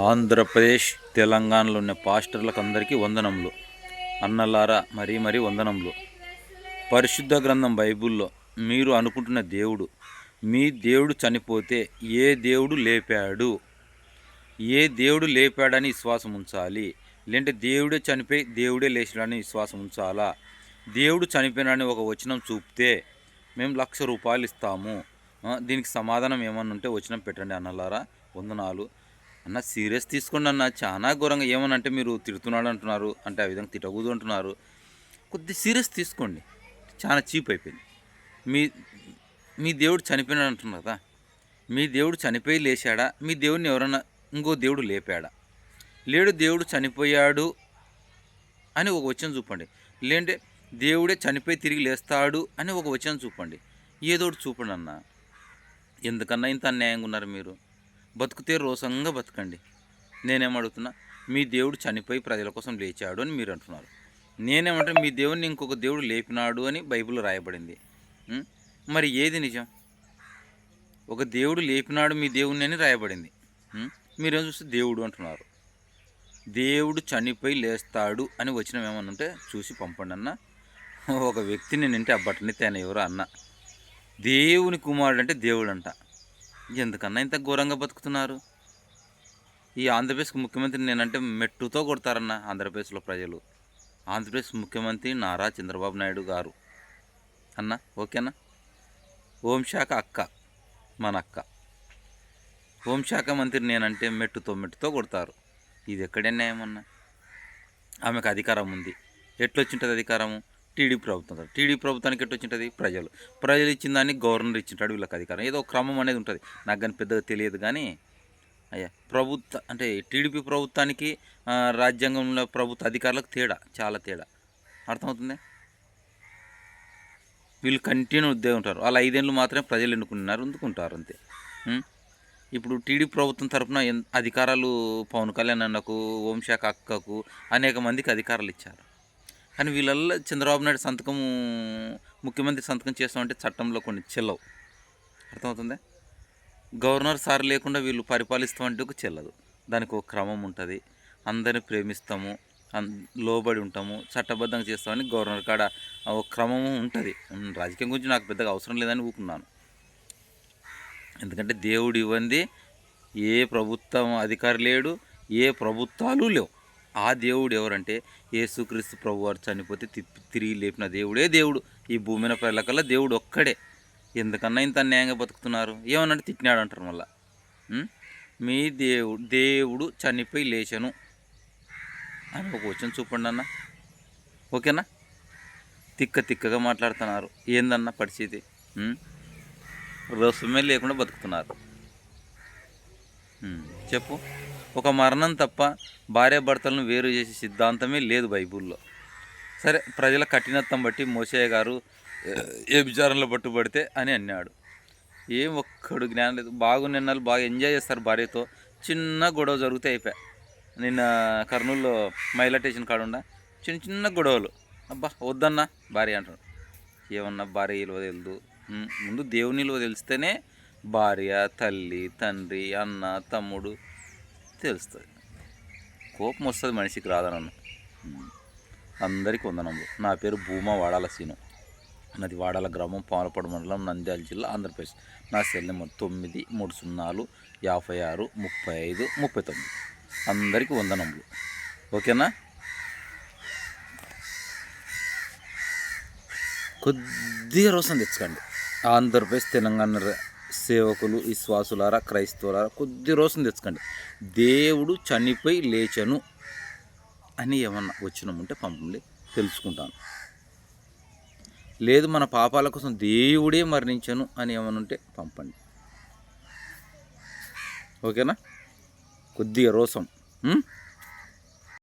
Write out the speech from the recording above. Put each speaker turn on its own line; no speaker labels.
ఆంధ్రప్రదేశ్ తెలంగాణలో ఉన్న పాస్టర్లకు అందరికీ వందనములు. అన్నలారా మరీ మరీ వందనములు. పరిశుద్ధ గ్రంథం బైబిల్లో మీరు అనుకుంటున్న దేవుడు మీ దేవుడు చనిపోతే ఏ దేవుడు లేపాడు? ఏ దేవుడు లేపాడని విశ్వాసం ఉంచాలి? లేదంటే దేవుడే చనిపోయి దేవుడే లేచాడని విశ్వాసం ఉంచాలా? దేవుడు చనిపోయినని ఒక వచనం చూపితే మేము లక్ష రూపాయలు ఇస్తాము. దీనికి సమాధానం ఏమన్నా ఉంటే వచనం పెట్టండి అన్నలారా. వందనాలు. అన్న సీరియస్ తీసుకోండి అన్న. చాలా ఘోరంగా ఏమనంటే అంటే మీరు తిడుతున్నాడు అంటున్నారు అంటే ఆ విధంగా తిట్టకూడదు అంటున్నారు. కొద్ది సీరియస్ తీసుకోండి. చాలా చీప్ అయిపోయింది. మీ మీ దేవుడు చనిపోయినాడు అంటున్నారు కదా. మీ దేవుడు చనిపోయి లేచాడా? మీ దేవుడిని ఎవరన్నా ఇంకో దేవుడు లేపాడా? లేడు దేవుడు చనిపోయాడు అని ఒక వచనం చూపండి. లేదంటే దేవుడే చనిపోయి తిరిగి లేస్తాడు అని ఒక వచనం చూపండి. ఏదో ఒకటి చూపండి అన్న. ఎందుకన్నా ఇంత అన్యాయంగా ఉన్నారు మీరు? బతికితే రోసంగా బతకండి. నేనేమడుగుతున్నా మీ దేవుడు చనిపోయి ప్రజల కోసం లేచాడు అని మీరు అంటున్నారు. నేనేమంటే మీ దేవుడిని ఇంకొక దేవుడు లేపినాడు అని బైబిల్లో రాయబడింది. మరి ఏది నిజం? ఒక దేవుడు లేపినాడు మీ దేవుడిని అని రాయబడింది. మీరేం చూస్తే దేవుడు అంటున్నారు. దేవుడు చనిపోయి లేస్తాడు అని వచ్చిన ఏమన్నా ఉంటే చూసి పంపండి అన్న. ఒక వ్యక్తిని నింటే ఆ బట్టని తేన ఎవరో అన్న. దేవుని కుమారుడు అంటే దేవుడు అంట ఎందుకన్నా ఇంత ఘోరంగా బతుకుతున్నారు? ఈ ఆంధ్రప్రదేశ్కి ముఖ్యమంత్రి నేనంటే మెట్టుతో కొడతారన్న ఆంధ్రప్రదేశ్లో ప్రజలు. ఆంధ్రప్రదేశ్ ముఖ్యమంత్రి నారా చంద్రబాబు నాయుడు గారు. అన్న ఓకేనా? హోంశాఖ అక్క మన అక్క. హోంశాఖ మంత్రి నేనంటే మెట్టుతో మెట్టుతో కొడతారు. ఇది ఎక్కడే న్యాయమన్నా? ఆమెకు అధికారం ఉంది. ఎట్లొచ్చింటుంది అధికారము? టీడీపీ ప్రభుత్వం టీడీపీ ప్రభుత్వానికి ఎట్లొచ్చింటుంది ప్రజలు. ప్రజలు ఇచ్చిన దాన్ని గవర్నర్ ఇచ్చింటాడు వీళ్ళకి అధికారం. ఏదో ఒక క్రమం అనేది ఉంటుంది. నాకు కానీ పెద్దగా తెలియదు కానీ అయ్యా ప్రభుత్వ అంటే టీడీపీ ప్రభుత్వానికి రాజ్యాంగంలో ప్రభుత్వ అధికారులకు తేడా చాలా తేడా. అర్థమవుతుంది? వీళ్ళు కంటిన్యూ ఉద్యోగం ఉంటారు. వాళ్ళ ఐదేళ్ళు మాత్రమే ప్రజలు ఎన్నుకున్నారు ఎందుకుంటారు అంతే. ఇప్పుడు టీడీపీ ప్రభుత్వం తరఫున అధికారాలు పవన్ కళ్యాణ్ అన్నకు హోంశాఖ అక్కకు అనేక మందికి అధికారాలు ఇచ్చారు. కానీ వీళ్ళల్లో చంద్రబాబు నాయుడు సంతకము ముఖ్యమంత్రి సంతకం చేస్తామంటే చట్టంలో కొన్ని చెల్లవు. అర్థమవుతుంది? గవర్నర్ సార్ లేకుండా వీళ్ళు పరిపాలిస్తామంటే ఒక చెల్లదు. దానికి ఒక క్రమం ఉంటుంది. అందరిని ప్రేమిస్తాము అన్ లోబడి ఉంటాము చట్టబద్ధంగా చేస్తామని గవర్నర్ కాడ ఒక క్రమము ఉంటుంది. రాజకీయం గురించి నాకు పెద్దగా అవసరం లేదని ఊకున్నాను. ఎందుకంటే దేవుడు ఇవ్వంది ఏ ప్రభుత్వం అధికారి లేడు ఏ ప్రభుత్వాలు లేవు. ఆ దేవుడు ఎవరంటే యేసుక్రీస్తు ప్రభు వారు చనిపోతే తిప్పి తిరిగి లేపిన దేవుడే దేవుడు. ఈ భూమి మీద ప్రజలకల్లా దేవుడు ఒక్కడే. ఎందుకన్నా ఇంత అన్యాయంగా బతుకుతున్నారు? ఏమన్నట్టు తిట్టినాడు అంటారు మళ్ళా. మీ దేవుడు దేవుడు చనిపోయి లేచను. అని ఒక వచ్చిన చూపండి అన్న. ఓకేనా? తిక్క తిక్కగా మాట్లాడుతున్నారు. ఏందన్న పరిస్థితి? రసమే లేకుండా బతుకుతున్నారు. చెప్పు. ఒక మరణం తప్ప భార్యాభర్తలను వేరు చేసే సిద్ధాంతమే లేదు బైబుల్లో. సరే ప్రజల కఠినత్వం బట్టి మోసయ్య గారు ఏ- విచారంలో పట్టుబడితే అని అన్నాడు. ఏం ఒక్కడు జ్ఞానం లేదు. బాగున్న నెలలు బాగా ఎంజాయ్ చేస్తారు భార్యతో. చిన్న గొడవ జరిగితే అయిపోయా. నిన్న కర్నూలులో మైలా స్టేషన్ కాడుండా చిన్న చిన్న గొడవలు. అబ్బా వద్దన్నా భార్య అంటాడు. ఏమన్నా భార్య విలువ తెలుదు? ముందు దేవుని విలువ తెలిస్తేనే భార్య తల్లి తండ్రి అన్న తమ్ముడు తెలుస్తుంది. కోపం వస్తుంది మనిషికి రాదనను. అందరికీ వందనములు. నా పేరు భూమా వాడాల సీను. నాది వాడాల గ్రామం పాలపాడు మండలం నంద్యాల జిల్లా ఆంధ్రప్రదేశ్. నా సెల్ నెంబర్ తొమ్మిది మూడు సున్నాలు యాభై ఆరు ముప్పై ఐదు ముప్పై తొమ్మిది. అందరికీ వందనములు. ఓకేనా? కొద్దిగా రోసం తెచ్చుకోండి. ఆంధ్రప్రదేశ్ తెలంగాణ సేవకులు విశ్వాసులారా క్రైస్తవులారా కొద్ది రోసం తెచ్చుకోండి. దేవుడు చనిపోయి లేచను అని ఏమన్నా వచ్చినాముంటే పంపండి తెలుసుకుంటాను. లేదు మన పాపాల కోసం దేవుడే మరణించను అని ఏమన్నా ఉంటే పంపండి. ఓకేనా? కొద్దిగా రోసం